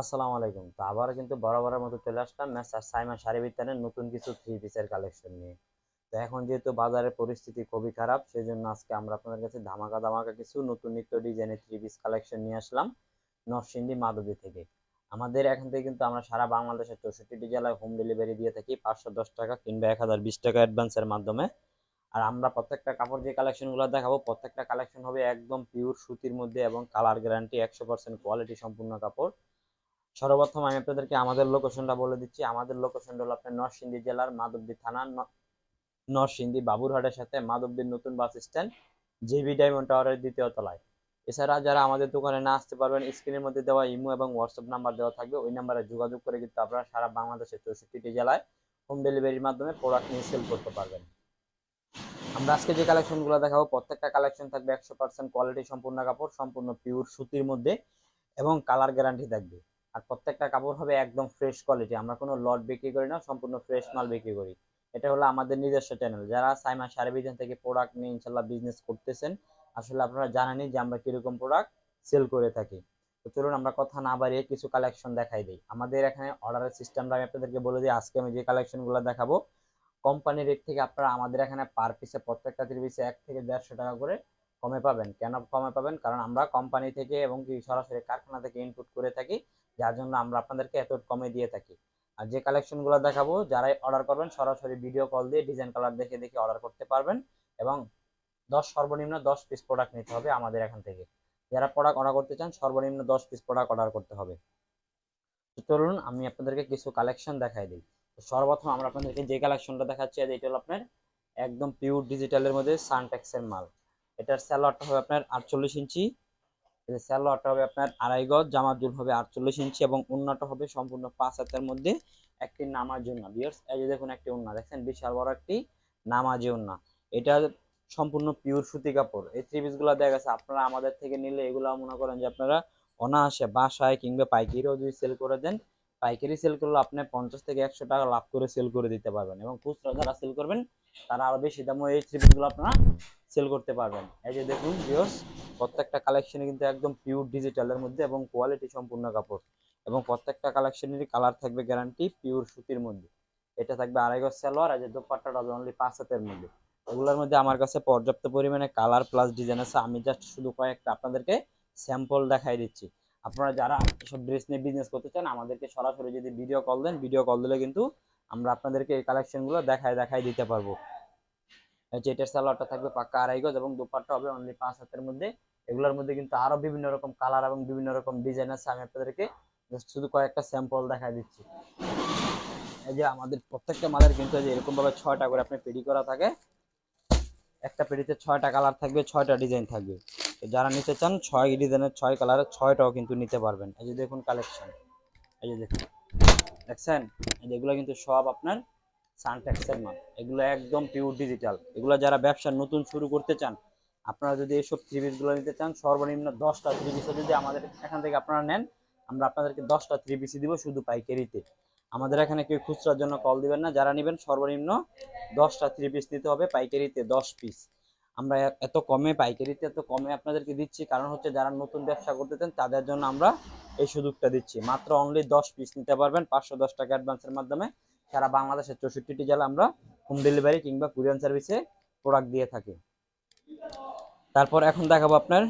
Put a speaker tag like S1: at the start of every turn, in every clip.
S1: আসসালামু আলাইকুম। তো আবার কিন্তু বরাবরের মতো চলে আসলাম মেসার সাইমা শাড়ি বিতানের নতুন কিছু থ্রি পিসের কালেকশন নিয়ে। তো এখন যেহেতু বাজারের পরিস্থিতি খুবই খারাপ সেই জন্য আজকে আমরা আপনাদের কাছে ধামাকা ধামাকা কিছু নতুন নিত্য ডিজাইনের থ্রি পিস কালেকশন নিয়ে আসলাম নরসিংদী মাধবী থেকে। আমাদের এখান থেকে কিন্তু আমরা সারা বাংলাদেশের চৌষট্টিটি জেলায় হোম ডেলিভারি দিয়ে থাকি পাঁচশো দশ টাকা কিংবা এক হাজার বিশ টাকা অ্যাডভান্সের মাধ্যমে। আর আমরা প্রত্যেকটা কাপড় যে কালেকশনগুলো দেখাবো, প্রত্যেকটা কালেকশন হবে একদম পিওর সুতির মধ্যে এবং কালার গ্যারান্টি একশো পার্সেন্ট কোয়ালিটি সম্পূর্ণ কাপড়। সর্বপ্রথম আমি আপনাদেরকে আমাদের লোকেশনটা বলে দিচ্ছি। আমাদের লোকেশনটা হলো আপনার নরসিংদী জেলার মাধবদী থানা নরসিংদী বাবুরহাটের সাথে মাধবদীর নতুন বাস স্ট্যান্ড জিবি ডায়মন্ড টাওয়ারের দ্বিতীয় তলায়। এছাড়া যারা আমাদের দোকানে না আসতে পারবেন স্ক্রিনের মধ্যে দেওয়া ইমো এবং হোয়াটসঅ্যাপ নাম্বার দেওয়া থাকবে। ওই নাম্বারে যোগাযোগ করে কিন্তু আপনারা সারা বাংলাদেশের চৌষট্টিটি জেলায় হোম ডেলিভারির মাধ্যমে প্রোডাক্ট নিয়ে সেল করতে পারবেন। আমরা আজকে যে কালেকশনগুলো দেখাবো, প্রত্যেকটা কালেকশন থাকবে একশো পার্সেন্ট কোয়ালিটি সম্পূর্ণ কাপড়, সম্পূর্ণ পিওর সুতির মধ্যে এবং কালার গ্যারান্টি থাকবে। আর প্রত্যেকটা কাপড় হবে একদম ফ্রেশ কোয়ালিটি আমরা কোনো লট বিক্রি করি না, সম্পূর্ণ ফ্রেশ মাল বিক্রি করি। এটা হলো আমাদের নিজস্ব চ্যানেল যারা সাইমা সার্ভিজেন থেকে প্রোডাক্ট নিয়ে ইনশাল্লাহ বিজনেস করতেছেন, আসলে আপনারা জানেনই যে আমরা কীরকম প্রোডাক্ট সেল করে থাকি। তো চলুন আমরা কথা না বাড়িয়ে কিছু কালেকশন দেখাই দিই। আমাদের এখানে অর্ডারের সিস্টেমটা আমি আপনাদেরকে বলে দিই, আজকে আমি যে কালেকশনগুলো দেখাবো কোম্পানি রেট থেকে আপনারা আমাদের এখানে পার পিসে প্রত্যেকটা পিসে এক থেকে দেড়শো টাকা করে কমে পাবেন। কেন কমে পাবেন? কারণ আমরা কোম্পানি থেকে এবং কি সরাসরি কারখানা থেকে ইনপুট করে থাকি। যার জন্য আমরা আপনাদেরকে এত কমে দিয়ে থাকি। আর যে কালেকশনগুলো দেখাবো, যারাই অর্ডার করবেন, সরাসরি ভিডিও কল দিয়ে ডিজাইন কালার দেখে দেখে অর্ডার করতে পারবেন এবং দশ সর্বনিম্ন দশ পিস প্রোডাক্ট নিতে হবে আমাদের এখান থেকে। যারা প্রোডাক্ট অর্ডার করতে চান, সর্বনিম্ন দশ পিস প্রোডাক্ট অর্ডার করতে হবে। চলুন, আমি আপনাদেরকে কিছু কালেকশন দেখাই দিই। সর্বপ্রথম আমরা আপনাদেরকে যে কালেকশনটা দেখাচ্ছি, এটা হলো আপনার একদম পিওর ডিজিটালের মধ্যে সানটেক্সের মাল। এটার স্যালোয়ারটা হবে আপনার আটচল্লিশ ইঞ্চি। স্যালোয়ারটা হবে আপনার আড়াই গজ, জামার জুল হবে আটচল্লিশ ইঞ্চি এবং উন্নাটা হবে সম্পূর্ণ পাঁচ হাতের মধ্যে একটি নামার জন্য বিয়ার্স এই যে দেখুন একটি উন্না, দেখছেন? বিশাল বড় একটি নামাজি উন্না। এটা সম্পূর্ণ পিওর সুতি কাপড়। এই থ্রি পিসগুলো দেখা গেছে, আপনারা আমাদের থেকে নিলে এগুলো মনে করেন যে আপনারা অনায়াসে বাসায় কিংবা পাইকারিও যদি সেল করে দেন, পাইকারি সেল করলে আপনি পঞ্চাশ থেকে একশো টাকা লাভ করে সেল করে দিতে পারবেন এবং খুচরা যারা সেল করবেন, তারা আরও বেশি দামও এই থ্রি পিসগুলো আপনারা সেল করতে পারবেন। এই যে দেখুন ভিউয়ার্স প্রত্যেকটা কালেকশনে কিন্তু একদম পিওর ডিজিটালের মধ্যে এবং কোয়ালিটি সম্পূর্ণ কাপড়। এবং প্রত্যেকটা কালেকশনেরই কালার থাকবে গ্যারান্টি পিওর সুতির মধ্যে। এটা থাকবে আড়াই গজ সালোয়ার, আর যে দোপাট্টাটা হবে অনলি পাঁচ হাতের মধ্যে। এগুলোর মধ্যে আমার কাছে পর্যাপ্ত পরিমাণে কালার প্লাস ডিজাইন আছে। আমি জাস্ট শুধু কয়েকটা আপনাদেরকে স্যাম্পল দেখাই দিচ্ছি। আপনারা যারা এসব ড্রেস নিয়ে বিজনেস করতে চান, আমাদেরকে সরাসরি যদি ভিডিও কল দেন ভিডিও কল দিলে কিন্তু আমরা আপনাদেরকে এই কালেকশনগুলো দেখায় দেখাই দিতে পারব। যে সালোয়ারটা থাকবে পাক্কা আড়াই গজ এবং দোপাট্টা হবে অনলি পাঁচ হাতের মধ্যে। এগুলোর মধ্যে কিন্তু আরও বিভিন্ন রকম কালার এবং বিভিন্ন রকম ডিজাইন আছে। আমি আপনাদেরকে জাস্ট শুধু কয়েকটা স্যাম্পল দেখাই দিচ্ছি। এই যে আমাদের প্রত্যেকটা মালের কিন্তু এরকম ভাবে ছয়টা করে আপনি পেডি করা থাকে। একটা পেডিতে ছয়টা কালার থাকবে, ছয়টা ডিজাইন থাকবে। যারা নিতে চান, ছয় ডিজাইনের ছয় কালারের ছয়টাও কিন্তু নিতে পারবেন। এই যে দেখুন কালেকশন এই যে দেখুন। দেখছেন? এই এগুলো কিন্তু সব আপনার সানটেক্সের মাল। এগুলো একদম পিওর ডিজিটাল এগুলো যারা ব্যবসা নতুন শুরু করতে চান, আপনারা যদি এইসব থ্রি পিসগুলো নিতে চান, সর্বনিম্ন দশটা থ্রি পিসে যদি আমাদের এখান থেকে আপনারা নেন, আমরা আপনাদেরকে দশটা থ্রি পিসি দিব শুধু পাইকারিতে। আমাদের এখানে কেউ খুচরার জন্য কল দিবেন না, যারা নেবেন সর্বনিম্ন দশটা থ্রি পিস নিতে হবে পাইকারিতে, দশ পিস আমরা এত কমে পাইকারিতে, এত কমে আপনাদেরকে দিচ্ছি, কারণ হচ্ছে যারা নতুন ব্যবসা করতে চান, তাদের জন্য আমরা এই সুযোগটা দিচ্ছি। মাত্র অনলি দশ পিস নিতে পারবেন, পাঁচশো দশ টাকা অ্যাডভান্সের মাধ্যমে। সারা বাংলাদেশের চৌষট্টিটি জেলা আমরা হোম ডেলিভারি কিংবা কুরিয়ান সার্ভিসে প্রোডাক্ট দিয়ে থাকি। তারপর এখন দেখাবো আপনার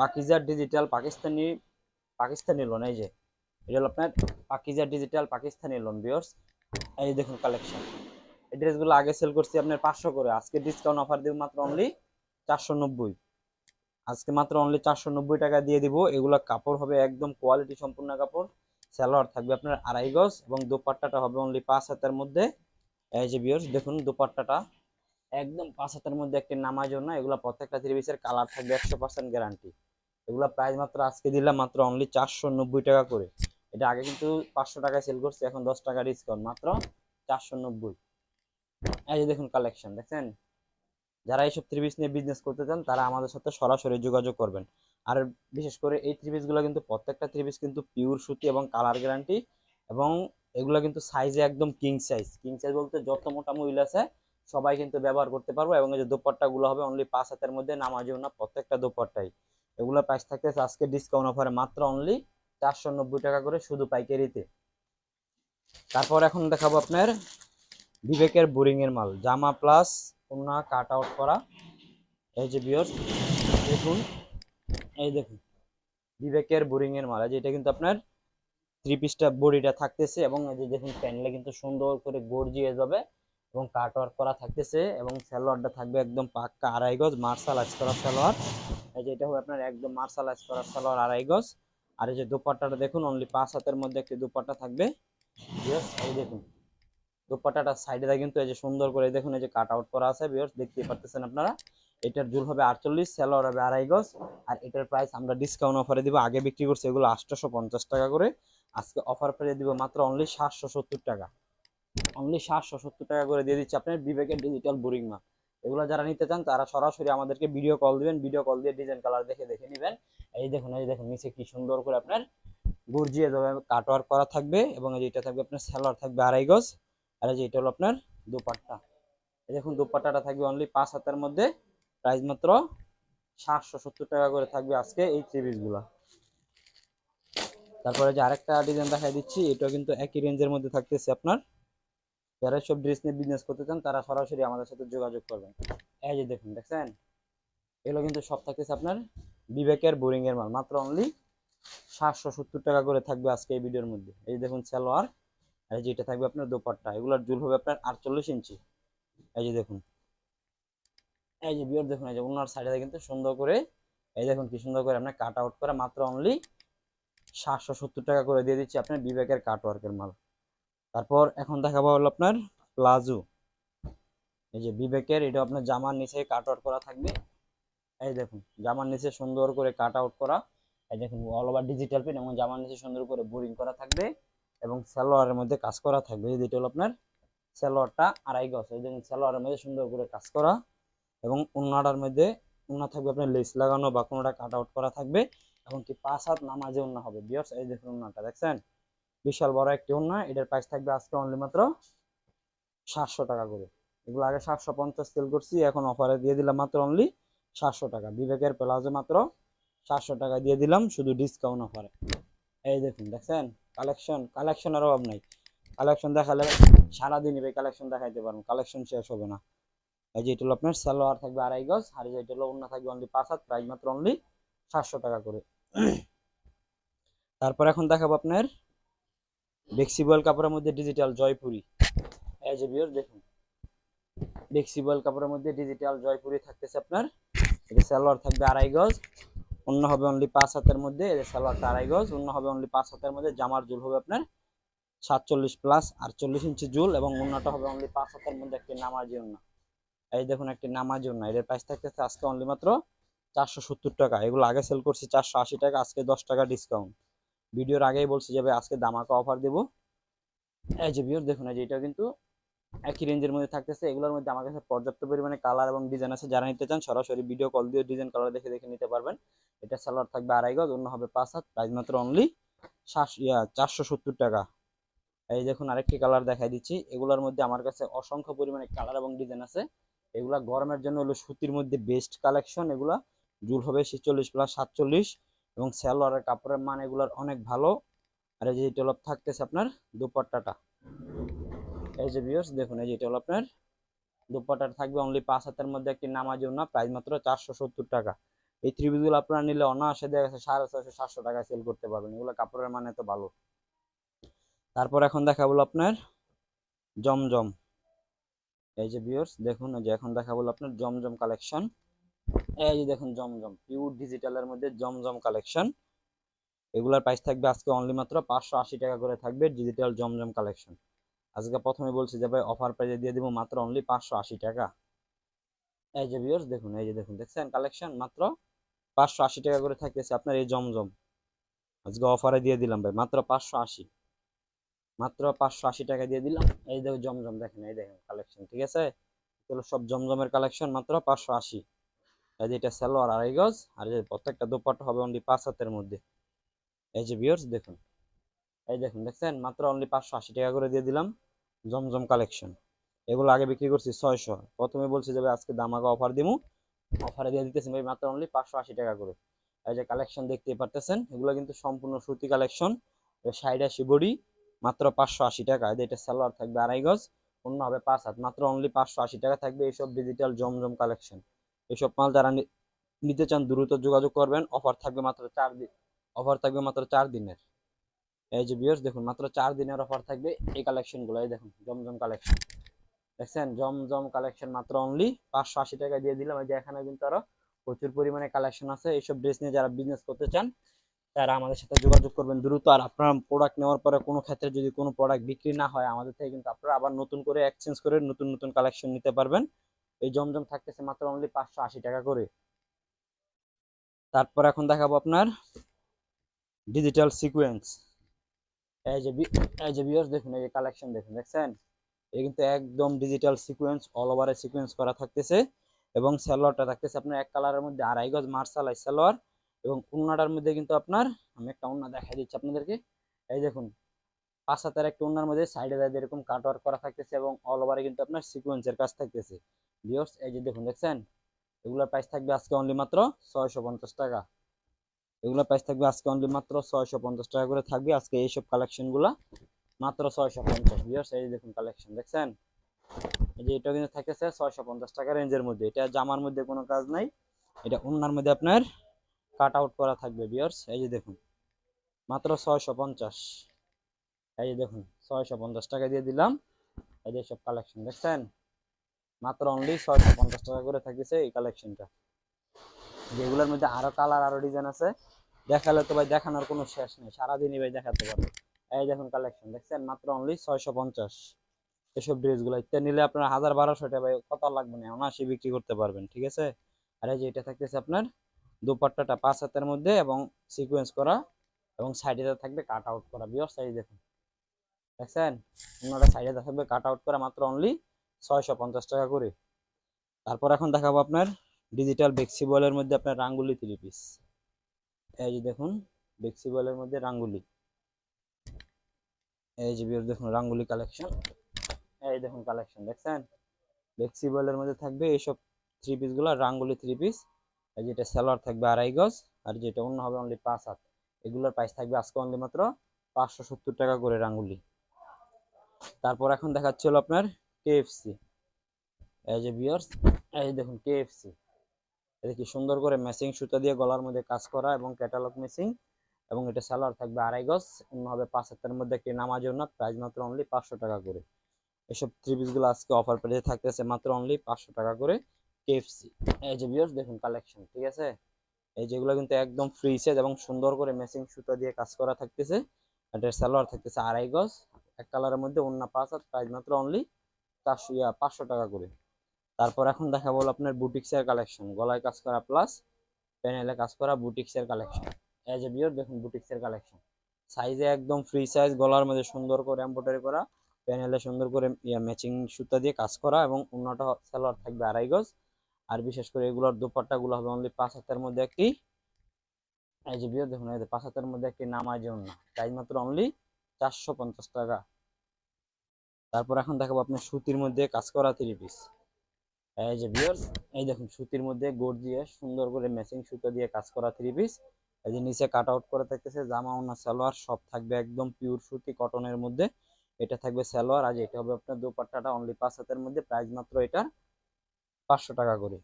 S1: পাকিজার ডিজিটাল পাকিস্তানি পাকিস্তানি লোন এই যে এটা হলো আপনার পাকিজার ডিজিটাল পাকিস্তানি লোন বিয়ার্স এই দেখুন কালেকশন এই ড্রেসগুলো আগে সেল করছি আপনার পাঁচশো করে, আজকে ডিসকাউন্ট অফার দিব মাত্র অনলি চারশো নব্বই। আজকে মাত্র অনলি চারশো নব্বই টাকা দিয়ে দিব, এগুলো কাপড় হবে একদম কোয়ালিটি সম্পূর্ণ কাপড়। সালোয়ার থাকবে আপনার আড়াই গজ এবং দোপাট্টাটা হবে অনলি পাঁচ হাতের মধ্যে। এই যে বিয়ার্স দেখুন দোপাট্টাটা একদম পাঁচ হাতের মধ্যে একটি নামার জন্য, এগুলো প্রত্যেকটা থ্রি পিসের কালার থাকবে একশো পার্সেন্ট গ্যারান্টি এগুলো প্রাইস মাত্র আজকে দিলাম মাত্র অনলি চারশো নব্বই টাকা করে। এটা আগে কিন্তু পাঁচশো টাকায় সেল করছে, এখন দশ টাকা ডিসকাউন্ট মাত্র চারশো নব্বই। এই যে দেখুন কালেকশন দেখছেন? যারা এইসব থ্রি পিস নিয়ে বিজনেস করতে চান, তারা আমাদের সাথে সরাসরি যোগাযোগ করবেন। আর বিশেষ করে এই থ্রি পিসগুলো কিন্তু প্রত্যেকটা থ্রি পিস কিন্তু পিওর সুতি এবং কালার গ্যারান্টি এবং এগুলো কিন্তু সাইজে একদম কিং সাইজ কিং সাইজ বলতে যত মোটা মহিলা আছে, সবাই কিন্তু ব্যবহার করতে পারব এবং এই যে দোপাট্টাগুলো হবে অনলি পাঁচ হাতের মধ্যে নামাজিও না প্রত্যেকটা দোপাট্টাই। এগুলো প্রাইস থাকতেছে আজকে ডিসকাউন্ট অফারে মাত্র অনলি চারশো নব্বই টাকা করে শুধু পাইকারিতে। তারপর এখন দেখাবো আপনার বিবেকের বোরিং এর মাল। জামা প্লাস কাট আউট করা। এই যে বিয়র দেখুন। এই দেখুন, বিবেকের বোরিং এর মাল এই যে এটা কিন্তু আপনার থ্রি পিসটা বডিটা থাকতেছে এবং এই যে দেখুন প্যান্ডেলে কিন্তু সুন্দর করে গর্জিয়ে যাবে এবং কাট ওয়ার্ক করা থাকতেছে এবং সালোয়ারটা থাকবে একদম পাক্কা আড়াই গজ মার্শাল আইস করা সালোয়ার। এই যে এটা হবে আপনার একদম মার্শাল আইস করা সালোয়ার আড়াই গজ। আর এই যে দুপাট্টাটা দেখুন অনলি পাঁচ হাতের মধ্যে একটি দুপাট্টা থাকবে। বিয়ার্স এই দেখুন, দুপাট্টাটা সাইডে কিন্তু এই যে সুন্দর করে দেখুন, এই যে কাট আউট করা আছে বিয়ার্স দেখতে পারতেছেন আপনারা। এটার জুল হবে আটচল্লিশ সালোয়ার হবে আড়াই গজ, আর এটার প্রাইস আমরা ডিসকাউন্ট অফারে দিব, আগে বিক্রি করছি এগুলো আটশোশো পঞ্চাশ টাকা করে, আজকে অফার পেয়ে দিব মাত্র অনলি সাতশো সত্তর টাকা। অনলি সাতশো সত্তর টাকা করে দিয়ে দিচ্ছে আপনার বিবেকের ডিজিটাল বোরিং মা এগুলো যারা নিতে চান, তারা সরাসরি আমাদেরকে ভিডিও কল দিবেন ভিডিও কল দিয়ে ডিজাইন কালার দেখে দেখে নেবেন। এই দেখুন এই দেখুন, নিচে কি সুন্দর করে আপনার গর্জিয়ে যাবে কাটওয়ার্ক করা থাকবে, এবং এই যে এটা থাকবে আপনার সালোয়ার থাকবে আড়াই গজ, আর এই যে এটা হলো আপনার দুপাট্টা। দেখুন, দুপাট্টাটা থাকবে অনলি পাঁচ হাতের মধ্যে প্রাইস মাত্র সাতশো সত্তর টাকা করে থাকবে আজকে এই থ্রি পিসগুলো তারপরে যে আরেকটা ডিজাইন দেখাই দিচ্ছি এটা কিন্তু একই রেঞ্জের মধ্যে থাকতেছে আপনার। যারা সব ড্রেস নিয়ে বিজনেস করতে চান, তারা সরাসরি আমাদের সাথে যোগাযোগ করবেন। এই যে দেখুন, দেখছেন? এগুলো কিন্তু সব থাকতেছে আপনার বিবেকের বোরিং এর মাল, মাত্র অনলি সাতশো সত্তর টাকা করে থাকবে আজকে এই ভিডিওর মধ্যে। এই যে দেখুন, সালোয়ার, আর যেটা থাকবে আপনার দোপাট্টা। এগুলোর জুল হবে আপনার আটচল্লিশ ইঞ্চি। এই যে দেখুন এই যে বিয়র দেখুন, এই যে ওনার সাইডে কিন্তু সুন্দর করে, এই দেখুন কি সুন্দর করে আপনার কাট আউট করা মাত্র অনলি সাতশো সত্তর টাকা করে দিয়ে দিচ্ছি আপনার বিবেকের কাট ওয়ার্কের মাল। তারপর এখন দেখাবো হলো আপনার প্লাজো এই যে বিবেকের, এটা আপনার জামার নিচে কাট আউট করা থাকবে। এই দেখুন, জামার নিচে সুন্দর করে কাট আউট করা। এই দেখুন অল ওভার ডিজিটাল প্রিন্ট এবং জামার নিচে সুন্দর করে বোরিং করা থাকবে এবং সালোয়ারের মধ্যে কাজ করা থাকবে। এই যেটা হলো আপনার সালোয়ারটা আড়াই গজ। এই দেখুন, সালোয়ারের মধ্যে সুন্দর করে কাজ করা। এবং উন্নাটার মধ্যে উন্না থাকবে আপনার লেস লাগানো বা কোনোটা কাট আউট করা থাকবে, এবং কি পাঁচ হাত নামাজে উন্না হবে। বিয়ার্স এই দেখুন উন্নাটা দেখছেন? বিশাল বড় একটি উন্না এটার প্রাইস থাকবে আজকে অনলি মাত্র সাতশো টাকা করে। এগুলো আগে সাতশো পঞ্চাশ সেল করছি, এখন অফারে দিয়ে দিলাম মাত্র অনলি সাতশো টাকা। বিবেকের প্লাজো মাত্র সাতশো টাকা দিয়ে দিলাম, শুধু ডিসকাউন্ট অফারে এই দেখুন, দেখছেন? কালেকশন কালেকশনের অভাব নাই। কালেকশন দেখালে সারাদিন এই কালেকশন দেখাইতে পারেন কালেকশন শেষ হবে না। এই যে এটা হলো আপনার সালোয়ার থাকবে আড়াই গজ, আর এটা হলো অন্য থাকবে অনলি পাঁচ হাত প্রাইস মাত্র অনলি সাতশো টাকা করে। তারপর এখন দেখাবো আপনার ফ্লেক্সিবল কাপড়ের মধ্যে ডিজিটাল জয়পুরি। এই যে বিয়র দেখুন। ফ্লেক্সিবল কাপড়ের মধ্যে ডিজিটাল জয়পুরি থাকতেছে আপনার। এটা সালোয়ার থাকবে আড়াই গজ, অন্য হবে অনলি পাঁচ হাতের মধ্যে। এই সালোয়ারটা আড়াই গজ, অন্য হবে অনলি পাঁচ হাতের মধ্যে। জামার জুল হবে আপনার সাতচল্লিশ প্লাস আটচল্লিশ ইঞ্চি জুল এবং অন্যটা হবে অনলি পাঁচ হাতের মধ্যে একটি নামাজি অন্য। এই দেখুন একটি নামাজি অন্য এর প্রাইস থাকতেছে আজকে অনলি মাত্র চারশো সত্তর টাকা। এগুলো আগে সেল করছি চারশো আশি টাকা, আজকে দশ টাকা ডিসকাউন্ট ভিডিওর আগেই বলছি যে ভাই, আজকে দামাকা অফার দেবো। এই যে ভিউর দেখুন যে এটা কিন্তু একই রেঞ্জের মধ্যে থাকতেছে। এগুলোর মধ্যে আমার কাছে পর্যাপ্ত পরিমাণে কালার এবং ডিজাইন আছে। যারা নিতে চান, সরাসরি ভিডিও কল দিয়ে ডিজাইন কালার দেখে দেখে নিতে পারবেন। এটা সালোয়ার থাকবে আড়াই গজ, অন্য হবে পাঁচ হাত। প্রাইস মাত্র অনলি ইয়া, চারশো সত্তর টাকা। এই দেখুন আরেকটি কালার দেখাই দিচ্ছি। এগুলোর মধ্যে আমার কাছে অসংখ্য পরিমাণে কালার এবং ডিজাইন আছে। এগুলা গরমের জন্য হলো সুতির মধ্যে বেস্ট কালেকশন এগুলা জুল হবে ছেচল্লিশ প্লাস সাতচল্লিশ এবং সালোয়ারের কাপড়ের মান এগুলার অনেক ভালো। আর এই যে হলো থাকতেছে আপনার দুপাট্টাটা। এই যে ভিউয়ার্স দেখুন, এই যে হলো আপনার দুপাট্টাটা থাকবে অনলি পাঁচ হাতের মধ্যে একটি নামাজ না প্রাইস মাত্র চারশো সত্তর টাকা। এই ত্রিভুজগুলো আপনারা নিলে অনায়াসে দেখা গেছে সাড়ে ছয়শো, সাতশো টাকা সেল করতে পারবেন। এগুলো কাপড়ের মানে তো ভালো। তারপর এখন দেখাবো আপনার জমজম। এই যে ভিউয়ার্স দেখুন যে এখন দেখাবো আপনার জমজম কালেকশন এই যে দেখুন জমজম পিওর ডিজিটালের মধ্যে জমজম কালেকশন এগুলার প্রাইস থাকবে আজকে অনলি মাত্র পাঁচশো আশি টাকা করে থাকবে ডিজিটাল জমজম কালেকশন আজকে প্রথমে বলছি যে ভাই অফার প্রাইসে দিয়ে দিব মাত্র অনলি পাঁচশো আশি টাকা। এই যে ভিউয়ার্স দেখুন, এই যে দেখুন, দেখছেন কালেকশন মাত্র পাঁচশো আশি টাকা করে থাকতেছে আপনার এই জমজম। আজকে অফারে দিয়ে দিলাম ভাই, মাত্র পাঁচশো আশি। মাত্র পাঁচশো আশি টাকা দিয়ে দিলাম। এই দেখো জমজম দেখেন, এই দেখেন কালেকশন ঠিক আছে? এগুলো সব জমজমের কালেকশন মাত্র পাঁচশো আশি। এই যে এটা সালোয়ার আড়াই গজ, আর যে প্রত্যেকটা দুপাট্টা হবে অনলি পাঁচ হাতের মধ্যে। এই যে ভিউয়ার্স দেখুন। এই দেখুন, দেখছেন? মাত্র অনলি পাঁচশো আশি টাকা করে দিয়ে দিলাম জমজম কালেকশন এগুলো আগে বিক্রি করছি ছয়শো। প্রথমে বলছি যে ভাই, আজকে দামাকা অফার দিমু। অফারে দিয়ে দিতেছি ভাই, মাত্র অনলি পাঁচশো আশি টাকা করে। এই যে কালেকশন দেখতে পারতেছেন? এগুলো কিন্তু সম্পূর্ণ সুতি কালেকশন ষাট আশি বডি। মাত্র পাঁচশো আশি টাকা। এটা সালোয়ার থাকবে আড়াই গজ, অন্য হবে পাঁচ হাত। মাত্র অনলি পাঁচশো আশি টাকা থাকবে এইসব ডিজিটাল জমজম কালেকশন এইসব মাল যারা নিতে চান দ্রুত যোগাযোগ করবেন। অফার থাকবে মাত্র চার দিন অফার থাকবে মাত্র চার দিনের। এই যে বিয়ার্স দেখুন, মাত্র চার দিনের অফার থাকবে এই কালেকশনগুলো এই দেখুন, জমজম কালেকশন দেখছেন? জমজম কালেকশন মাত্র অনলি পাঁচশো আশি টাকা দিয়ে দিলাম। এই যে এখানে কিন্তু আরও প্রচুর পরিমাণে কালেকশন আছে। এইসব ড্রেস নিয়ে যারা বিজনেস করতে চান তারা আমাদের সাথে যোগাযোগ করবেন দ্রুত। আর আপনার প্রোডাক্ট নেওয়ার পরে কোনো ক্ষেত্রে যদি কোনো প্রোডাক্ট বিক্রি না হয়, আমাদের থেকে কিন্তু আপনারা আবার নতুন করে এক্সচেঞ্জ করে নতুন নতুন কালেকশন নিতে পারবেন। এই জমজম থাকতেছে মাত্র অনলি পাঁচশো আশি টাকা করে। তারপর এখন দেখাবো আপনার ডিজিটাল সিকোয়েন্স এই যে দেখুন, এই যে কালেকশন দেখুন, দেখছেন? এই কিন্তু একদম ডিজিটাল সিকুয়েন্স অল ওভারে সিকুয়েন্স করা থাকতেছে। এবং সালোয়ারটা থাকতেছে আপনার এক কালারের মধ্যে, আড়াই গজ মার্শালাই সালোয়ার। এবং উন্নাটার মধ্যে কিন্তু আপনার আমি একটা উন্না দেখাই দিচ্ছি আপনাদেরকে। এই দেখুন, পাঁচ হাতের একটা উন্নার মধ্যে সাইডে সাইডে এরকম কাট ওয়ার্ক করা থাকতেছে এবং অল ওভারে কিন্তু আপনার সিকুয়েন্সের কাজ থাকতেছে। ভিউয়ার্স এই যে দেখুন, দেখছেন? এগুলোর প্রাইস থাকবে আজকে অনলি মাত্র ছয়শো পঞ্চাশ টাকা। এগুলোর প্রাইস থাকবে আজকে অনলি মাত্র ছয়শো পঞ্চাশ টাকা করে থাকবে আজকে এইসব কালেকশনগুলো মাত্র ছয়শো পঞ্চাশ। ভিউয়ার্স এই যে দেখুন কালেকশন দেখছেন? এই যে এটা কিন্তু থাকতেছে ছয়শো পঞ্চাশ টাকা রেঞ্জের মধ্যে। এটা জামার মধ্যে কোনো কাজ নাই। এটা উন্নার মধ্যে আপনার কাট আউট করা থাকবে বিয়ার্স এই যে দেখুন, মাত্র ছয়শো পঞ্চাশ। এই যে দেখুন, ছয়শো পঞ্চাশ টাকা দিয়ে দিলাম। এই যে সব কালেকশন দেখছেন? মাত্র অনলি ছয়শো পঞ্চাশ টাকা করে থাকতেছে এই কালেকশনটা যেগুলোর মধ্যে আরও কালার আরও ডিজাইন আছে। দেখালে তো ভাই দেখানোর কোনো শেষ নেই, সারাদিনই ভাই দেখাতে পারবে। এই দেখুন কালেকশন দেখছেন? মাত্র অনলি ছয়শো পঞ্চাশ। এসব ড্রেসগুলো ইত্যাদি নিলে আপনার হাজার বারোশো টাকা ভাই কত লাগবে না অনায়াসে বিক্রি করতে পারবেন, ঠিক আছে? আর এই যে এটা থাকতেছে আপনার দুপাট্টাটা পাঁচ হাতের মধ্যে এবং সিকোয়েন্স করা এবং সাইডে থাকবে কাট আউট করা বিয়ার সাইজ দেখুন। দেখছেন? অন্যটা সাইডে থাকবে কাট আউট করা মাত্র অনলি ছয়শো পঞ্চাশ টাকা করে। তারপর এখন দেখাবো আপনার ডিজিটাল বেক্সিবলের মধ্যে আপনার রাঙ্গুলি থ্রি পিস এই যে দেখুন বেক্সিবলের মধ্যে রাঙ্গুলি। এই যে বিয়ার দেখুন, রাঙ্গুলি কালেকশন এই দেখুন কালেকশন দেখছেন? বেক্সিবলের মধ্যে থাকবে এইসব থ্রি পিসগুলো রাঙ্গুলি থ্রি পিস এই যেটা সালোয়ার থাকবে আড়াই গজ, আর যেটা অন্য হবে অনলি পাঁচ হাত। এগুলোর প্রাইস থাকবে আজকে অনলি মাত্র পাঁচশো সত্তর টাকা করে রাঙ্গুলি। তারপর এখন দেখাচ্ছে হলো আপনার কেএফসি এই যে বিয়ার্স এই দেখুন কেএফসি এটা কি সুন্দর করে ম্যাচিং সুতা দিয়ে গলার মধ্যে কাজ করা এবং ক্যাটালগ মেসিং এবং এটা সালোয়ার থাকবে আড়াই গজ, অন্য হবে পাঁচ হাতের মধ্যে একটি নামাজ না প্রাইস মাত্র অনলি পাঁচশো টাকা করে। এসব থ্রি পিসগুলো আজকে অফার প্রাইসে থাকতেছে মাত্র অনলি পাঁচশো টাকা করে। কেএফসি এই যে ভিউয়ার্স দেখুন কালেকশন ঠিক আছে? এই যেগুলো কিন্তু একদম ফ্রি সাইজ এবং সুন্দর করে ম্যাচিং সুতা দিয়ে কাজ করা থাকতেছে। এটার সালোয়ার থাকতেছে আড়াই গজ, এক কালারের মধ্যে অন্য পাঁচ আর প্রাইস মাত্র অনলি চারশো, ইয়া, পাঁচশো টাকা করে। তারপর এখন দেখা বলো আপনার বুটিক্সের কালেকশন গলায় কাজ করা প্লাস প্যানেলে কাজ করা বুটিক্সের কালেকশন এই যে বিয়র দেখুন বুটিক্সের কালেকশন সাইজে একদম ফ্রি সাইজ গলার মধ্যে সুন্দর করে এম্ব্রয়ডারি করা প্যানেলে সুন্দর করে, ইয়া ম্যাচিং সুতা দিয়ে কাজ করা এবং অন্যটা সালোয়ার থাকবে আড়াই গজ। আর বিশেষ করে এগুলোর দুপাট্টা গুলো হবে অনলি পাঁচ হাতের মধ্যে একটি। এই যে বিয়ে দেখুন পাঁচ হাতের মধ্যে একটি নামাজ না। প্রাইস মাত্র অনলি চারশো পঞ্চাশ টাকা। তারপর এখন দেখাবো আপনার সুতির মধ্যে কাজ করা থ্রি পিস এই যে বিয়ার্স এই দেখুন সুতির মধ্যে গোট দিয়ে সুন্দর করে ম্যাচিং সুতো দিয়ে কাজ করা থ্রি পিস এই যে নিচে কাট আউট করে থাকতেছে, জামা ওনা, সালোয়ার, সব থাকবে একদম পিওর সুতি কটনের মধ্যে। এটা থাকবে সালোয়ার, আর এটা হবে আপনার দুপাট্টাটা অনলি পাঁচ হাতের মধ্যে। প্রাইস মাত্র এটা পাঁচশো টাকা করে।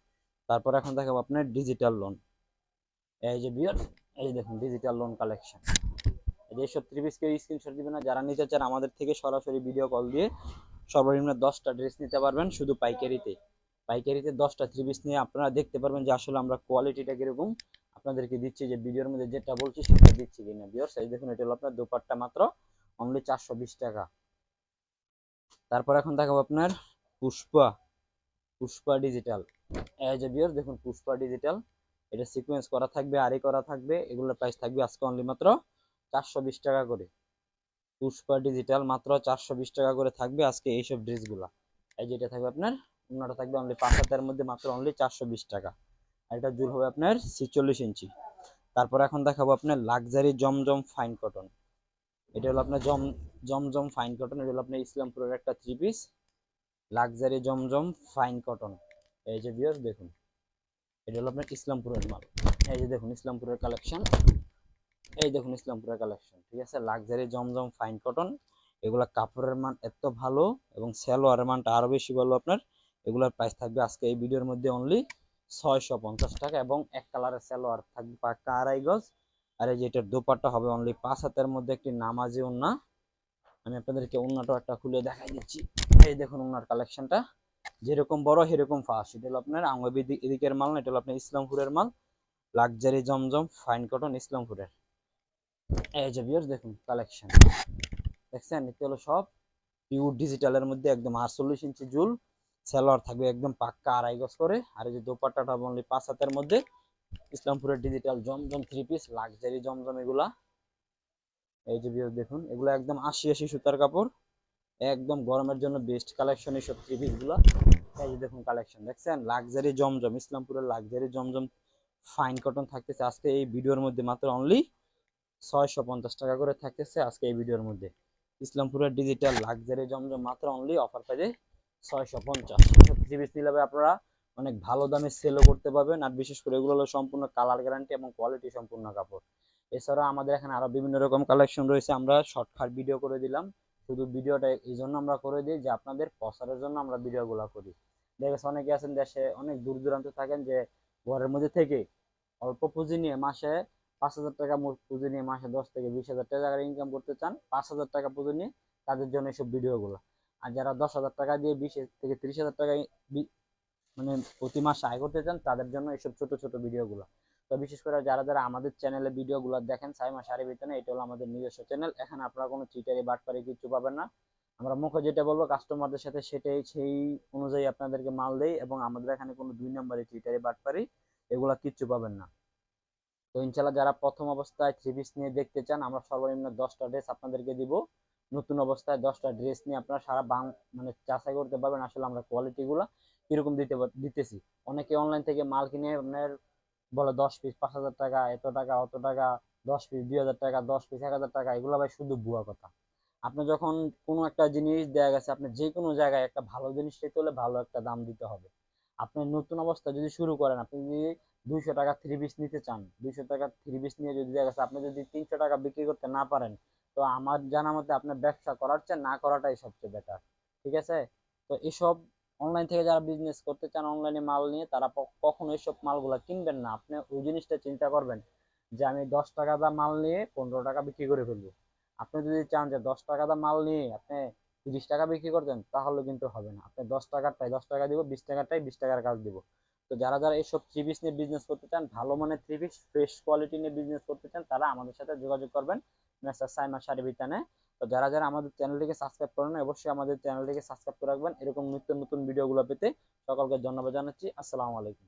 S1: তারপর এখন দেখাবো আপনার ডিজিটাল লোন এই যে বিয়ার এই যে দেখুন ডিজিটাল লোন কালেকশন এই যে সব ত্রিপিস কেউ স্ক্রিনশট দিবে না, যারা নিতে চান আমাদের থেকে সরাসরি ভিডিও কল দিয়ে সর্বনিম্ন দশটা ড্রেস নিতে পারবেন শুধু পাইকারিতে। পাইকারিতে দশটা ত্রিপিস নিয়ে আপনারা দেখতে পারবেন যে আসলে আমরা কোয়ালিটিটা কীরকম। আপনাদেরকে দিচ্ছি যে ভিডিওর মধ্যে যেটা বলছি সেটা দিচ্ছি কিনা। বিয়ার্স এই দেখুন, এটা হলো আপনার দুপাট্টা মাত্র অনলি চারশো বিশ টাকা। তারপর এখন দেখাবো আপনার পুষ্পা। পুষ্পা ডিজিটাল যে বিয়ার দেখুন, পুষ্পা ডিজিটাল এটা সিকোয়েন্স করা থাকবে, আরি করা থাকবে, এগুলোর প্রাইস থাকবে আজকে অনলি মাত্র চারশো বিশ টাকা করে। পুষ্পা ডিজিটাল মাত্র চারশো বিশ টাকা করে থাকবে আজকে এইসব ড্রেসগুলা এই যেটা থাকবে আপনার, অন্যটা থাকবে অনলি পাঁচ হাজারের মধ্যে মাত্র অনলি চারশো বিশ টাকা। আর এটা জুল হবে আপনার ছিচল্লিশ ইঞ্চি। তারপর এখন দেখাবো আপনার লাক্সারি জমজম ফাইন কটন এটা হলো আপনার জম জমজম ফাইন কটন এটা হলো আপনার ইসলামপুরের একটা থ্রি পিস লাক্সারি জমজম ফাইন কটন এই যে বিয়ার দেখুন। এটা হলো আপনার ইসলামপুরের মাল। এই যে দেখুন, ইসলামপুরের কালেকশন এই দেখুন, ইসলামপুরের কালেকশন ঠিক আছে? লাক্সারি জমজম ফাইন কটন এগুলা কাপড়ের মান এত ভালো এবং সেলোয়ারের মানটা আরও বেশি ভালো আপনার। এগুলার প্রাইস থাকবে আজকে এই ভিডিওর মধ্যে অনলি ছয়শো পঞ্চাশ টাকা এবং এক কালারের সেলোয়ার থাকবে পাক্কা আড়াই গজ। আর এই যে এটার দোপাট্টা হবে অনলি পাঁচ হাতের মধ্যে একটি নামাজি ওন্না আমি আপনাদেরকে ওন্নাটাও একটা খুলে দেখাই দিচ্ছি। এই দেখুন ওনার কালেকশনটা যেরকম বড়, সেরকম ফাস্ট এটা হলো আপনার আঙ্গবি এদিকের মাল, এটা হলো আপনার ইসলামপুরের মাল। লাক্সারি জমজম ফাইন কটন ইসলামপুরের। এই যে বিয়ার দেখুন কালেকশন দেখছেন? এটা হলো সব পিওর ডিজিটালের মধ্যে একদম আটচল্লিশ ইঞ্চি জুল। সেলোয়ার থাকবে একদম পাক্কা আড়াই গজ করে। আর এই যে দোপাট্টাটা অনলি পাঁচ হাতের মধ্যে। ইসলামপুরের ডিজিটাল জমজম থ্রি পিস লাক্সারি জমজম এগুলা। এই যে বিয়ার দেখুন। এগুলো একদম আশি আশি সুতার কাপড়। একদম গরমের জন্য বেস্ট কালেকশন এইসব থ্রি পিসগুলা। এই দেখুন কালেকশন দেখছেন? লাক্সারি জমজম, ইসলামপুরের লাক্সারি জমজম ফাইন কটন থাকতেছে। আজকে এই ভিডিওর মধ্যে মাত্র অনলি ছয়শো পঞ্চাশ টাকা করে থাকতেছে আজকে এই ভিডিওর মধ্যে। ইসলামপুরের ডিজিটাল লাক্সারি জমজম মাত্র অনলি অফার পাইছে ছয়শো পঞ্চাশ। থ্রি পিস নিলে আপনারা অনেক ভালো দামে সেলও করতে পারবেন। আর বিশেষ করে এগুলো হলো সম্পূর্ণ কালার গ্যারান্টি এবং কোয়ালিটি সম্পূর্ণ কাপড়। এছাড়া আমাদের এখানে আরও বিভিন্ন রকম কালেকশন রয়েছে। আমরা শর্টকাট ভিডিও করে দিলাম। শুধু ভিডিওটা এই জন্য আমরা করে দিই যে আপনাদের প্রচারের জন্য আমরা ভিডিওগুলো করি। দেখেছে অনেকে আছেন দেশে অনেক দূর দূরান্ত থাকেন যে ঘরের মধ্যে থেকে অল্প পুঁজি নিয়ে মাসে পাঁচ হাজার টাকা পুঁজি নিয়ে মাসে দশ থেকে বিশ হাজার টাকা ইনকাম করতে চান, পাঁচ হাজার টাকা পুঁজি নিয়ে তাদের জন্য এইসব ভিডিওগুলো। আর যারা দশ হাজার টাকা দিয়ে বিশ থেকে তিরিশ হাজার টাকা মানে প্রতি মাসে আয় করতে চান, তাদের জন্য এইসব ছোট ছোট ভিডিওগুলো। তো বিশেষ করে যারা যারা আমাদের চ্যানেলে ভিডিওগুলো দেখেন সাইমা শাড়ি বিতানে এটা হলো আমাদের নিজস্ব চ্যানেল এখানে আপনারা কোনো চিটারি বাটপারি কিছু পাবেন না। আমরা মুখে যেটা বলব কাস্টমারদের সাথে সেটাই, সেই অনুযায়ী আপনাদেরকে মাল দেই এবং আমাদের এখানে কোনো দুই নম্বরে চিটারি বাটপারি এগুলা কিচ্ছু পাবেন না। তো ইনশাল্লাহ যারা প্রথম অবস্থায় থ্রি পিস নিয়ে দেখতে চান, আমরা সর্বনিম্ন দশটা ড্রেস আপনাদেরকে দিব। নতুন অবস্থায় দশটা ড্রেস নিয়ে আপনারা সারা বাং মানে যাচাই করতে পারবেন আসলে আমরা কোয়ালিটিগুলো কীরকম দিতে দিতেছি। অনেকে অনলাইন থেকে মাল কিনে আপনার বলে দশ পিস পাঁচ হাজার টাকা, এত টাকা, অত টাকা, দশ পিস দুই হাজার টাকা, দশ পিস এক হাজার টাকা, এগুলো ভাই শুধু ভুয়া কথা। আপনি যখন কোনো একটা জিনিস দেয়া গেছে, আপনি যে কোনো জায়গায় একটা ভালো জিনিস পেতে হলে ভালো একটা দাম দিতে হবে। আপনি নতুন অবস্থা যদি শুরু করেন, আপনি যদি দুইশো টাকা থ্রি পিস নিতে চান, দুইশো টাকা থ্রি পিস নিয়ে যদি দেখা গেছে, আপনি যদি তিনশো টাকা বিক্রি করতে না পারেন, তো আমার জানা মতে আপনার ব্যবসা করার চেয়ে না করাটাই সবচেয়ে বেটার ঠিক আছে? তো এসব অনলাইন থেকে যারা বিজনেস করতে চান অনলাইনে মাল নিয়ে, তারা কখনো এইসব মালগুলা কিনবেন না। আপনি ওই জিনিসটা চিন্তা করবেন যে, আমি দশ টাকা দা মাল নিয়ে পনেরো টাকা বিক্রি করে ফেলব। আপনি যদি চান যে, দশ টাকা দা মাল নিয়ে আপনি তিরিশ টাকা বিক্রি করতেন, তাহলে কিন্তু হবে না। আপনি দশ টাকারটাই, দশ টাকা দিব, বিশ টাকারটাই, বিশ টাকার কাজ দিব। তো যারা যারা এইসব থ্রি পিস নিয়ে বিজনেস করতে চান, ভালো মানের থ্রি পিস ফ্রেশ কোয়ালিটি নিয়ে বিজনেস করতে চান, তারা আমাদের সাথে যোগাযোগ করবেন। মেসার সাইমা শাড়ি বিতানে তো যারা যারা আমাদের চ্যানেলটিকে সাবস্ক্রাইব করেন অবশ্যই আমাদের চ্যানেলটিকে সাবস্ক্রাইব করে রাখবেন। এরকম নিত্য নতুন ভিডিওগুলো পেতে সকলকে ধন্যবাদ জানাচ্ছি। আসসালামু আলাইকুম।